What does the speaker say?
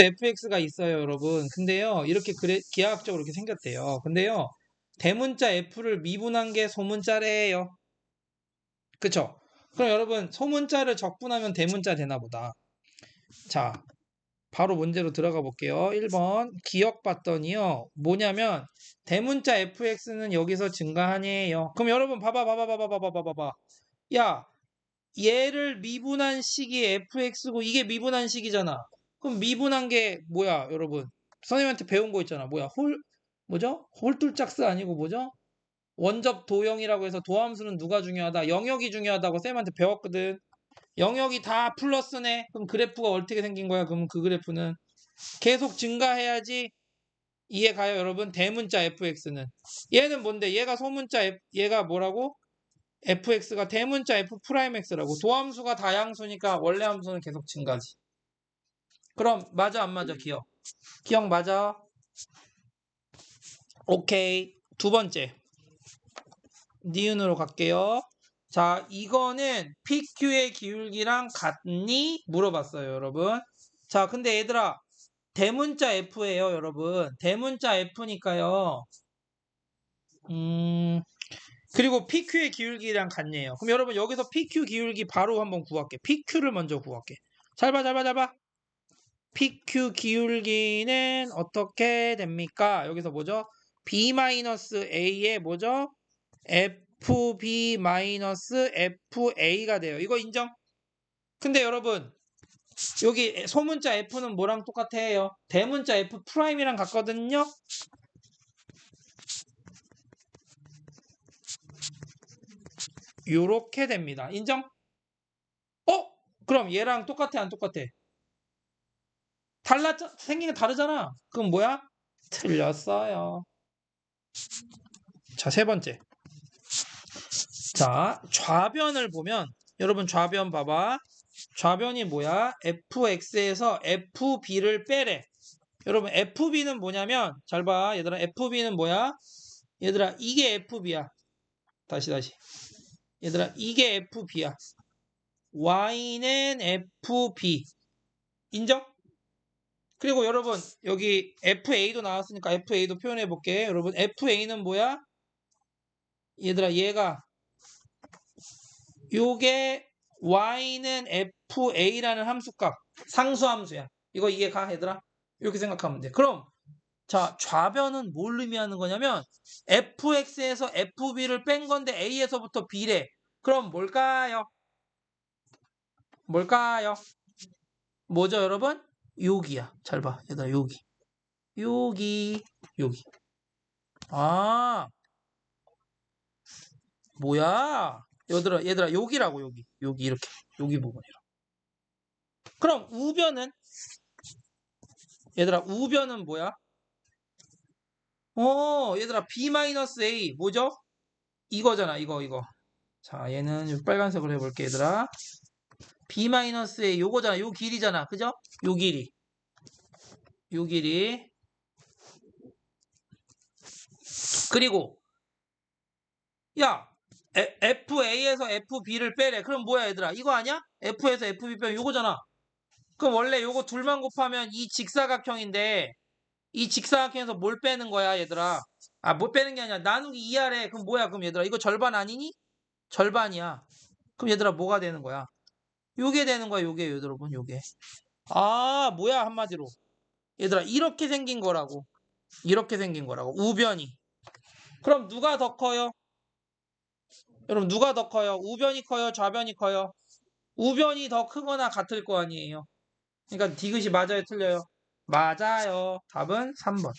fx가 있어요, 여러분. 근데요, 이렇게 그래, 기하학적으로 이렇게 생겼대요. 근데요, 대문자 f를 미분한 게 소문자래요. 그쵸? 그럼 여러분, 소문자를 적분하면 대문자 되나 보다. 자, 바로 문제로 들어가 볼게요. 1번 기억 봤더니요. 뭐냐면 대문자 fx는 여기서 증가하네요. 그럼 여러분 봐봐 봐봐 봐봐 봐봐 봐봐 봐봐. 야, 얘를 미분한 식이 fx고 이게 미분한 식이잖아. 그럼 미분한 게 뭐야, 여러분? 선생님한테 배운 거 있잖아. 뭐야? 홀 뭐죠? 홀툴짝스 아니고 뭐죠? 원접 도형이라고 해서 도함수는 누가 중요하다? 영역이 중요하다고 쌤한테 배웠거든. 영역이 다 플러스네. 그럼 그래프가 어떻게 생긴 거야? 그럼 그 그래프는 계속 증가해야지 이해 가요, 여러분? 대문자 fx는 얘는 뭔데? 얘가 소문자 f, 얘가 뭐라고? fx가 대문자 f 프라임 x라고. 도함수가 다양수니까 원래 함수는 계속 증가지. 그럼 맞아 안 맞아 기억? 기억 맞아? 오케이. 두 번째. 니은으로 갈게요. 자, 이거는 PQ의 기울기랑 같니? 물어봤어요, 여러분. 자, 근데 얘들아, 대문자 F예요, 여러분. 대문자 F니까요. 음, 그리고 PQ의 기울기랑 같네요. 그럼 여러분, 여기서 PQ 기울기 바로 한번 구할게. PQ를 먼저 구할게. 잘 봐, 잘 봐, 잘 봐. PQ 기울기는 어떻게 됩니까? 여기서 뭐죠? B-A의 뭐죠? FB-FA가 돼요. 이거 인정? 근데 여러분 여기 소문자 F는 뭐랑 똑같아요? 대문자 F 프라임이랑 같거든요? 요렇게 됩니다. 인정? 어? 그럼 얘랑 똑같아 안 똑같아? 달라 생긴 게 다르잖아. 그럼 뭐야? 틀렸어요. 자, 세 번째. 자, 좌변을 보면 여러분 좌변 봐봐. 좌변이 뭐야? fx에서 fb를 빼래. 여러분 fb는 뭐냐면 잘 봐. 얘들아 fb는 뭐야? 얘들아 이게 fb야. 다시 다시. 얘들아 이게 fb야. y는 fb. 인정? 그리고 여러분 여기 FA도 나왔으니까 FA도 표현해 볼게. 여러분 FA는 뭐야? 얘들아 얘가 요게 Y는 FA라는 함수값 상수함수야. 이거 이게 가 얘들아? 이렇게 생각하면 돼. 그럼 자 좌변은 뭘 의미하는 거냐면 fx에서 fb를 뺀 건데 a에서부터 b래. 그럼 뭘까요? 뭘까요? 뭐죠 여러분? 여기야. 잘 봐. 얘들아, 여기. 여기. 여기. 아. 뭐야? 얘들아, 얘들아, 여기라고, 여기. 여기, 이렇게. 여기 부분이라. 그럼 우변은? 얘들아, 우변은 뭐야? 어, 얘들아, B-A. 뭐죠? 이거잖아, 이거, 이거. 자, 얘는 빨간색으로 해볼게, 얘들아. B-A 요거잖아. 요 길이잖아. 그죠? 요 길이. 요 길이. 그리고 야 FA에서 FB를 빼래. 그럼 뭐야 얘들아? 이거 아니야? F에서 FB 빼면 요거잖아. 그럼 원래 요거 둘만 곱하면 이 직사각형인데 이 직사각형에서 뭘 빼는 거야 얘들아? 아 뭘 빼는 게 아니야. 나누기 2하래. 그럼 뭐야 그럼 얘들아? 이거 절반 아니니? 절반이야. 그럼 얘들아 뭐가 되는 거야? 요게 되는 거야, 요게, 여러분, 요게. 아, 뭐야, 한마디로. 얘들아, 이렇게 생긴 거라고. 이렇게 생긴 거라고. 우변이. 그럼 누가 더 커요? 여러분, 누가 더 커요? 우변이 커요? 좌변이 커요? 우변이 더 크거나 같을 거 아니에요? 그러니까 디귿이 맞아요? 틀려요? 맞아요. 답은 3번.